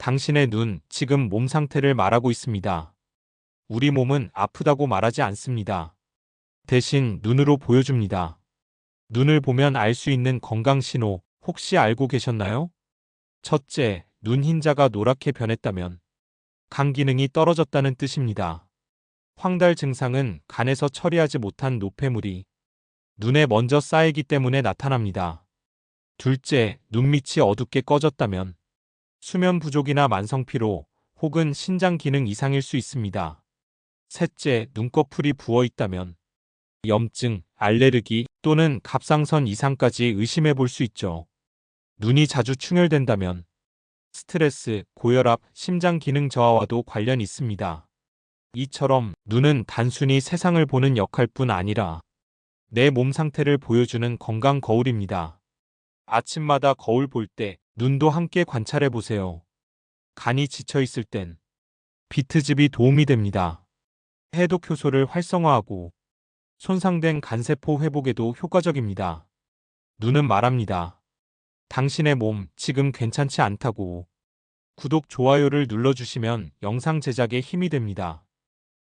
당신의 눈, 지금 몸 상태를 말하고 있습니다. 우리 몸은 아프다고 말하지 않습니다. 대신 눈으로 보여줍니다. 눈을 보면 알 수 있는 건강 신호 혹시 알고 계셨나요? 첫째, 눈 흰자가 노랗게 변했다면 간 기능이 떨어졌다는 뜻입니다. 황달 증상은 간에서 처리하지 못한 노폐물이 눈에 먼저 쌓이기 때문에 나타납니다. 둘째, 눈밑이 어둡게 꺼졌다면 수면 부족이나 만성 피로 혹은 신장 기능 이상일 수 있습니다. 셋째, 눈꺼풀이 부어 있다면 염증, 알레르기 또는 갑상선 이상까지 의심해 볼 수 있죠. 눈이 자주 충혈된다면 스트레스, 고혈압, 심장 기능 저하와도 관련이 있습니다. 이처럼 눈은 단순히 세상을 보는 역할뿐 아니라 내 몸 상태를 보여주는 건강 거울입니다. 아침마다 거울 볼 때 눈도 함께 관찰해 보세요. 간이 지쳐 있을 땐 비트즙이 도움이 됩니다. 해독 효소를 활성화하고 손상된 간세포 회복에도 효과적입니다. 눈은 말합니다. 당신의 몸 지금 괜찮지 않다고. 구독, 좋아요를 눌러주시면 영상 제작에 힘이 됩니다.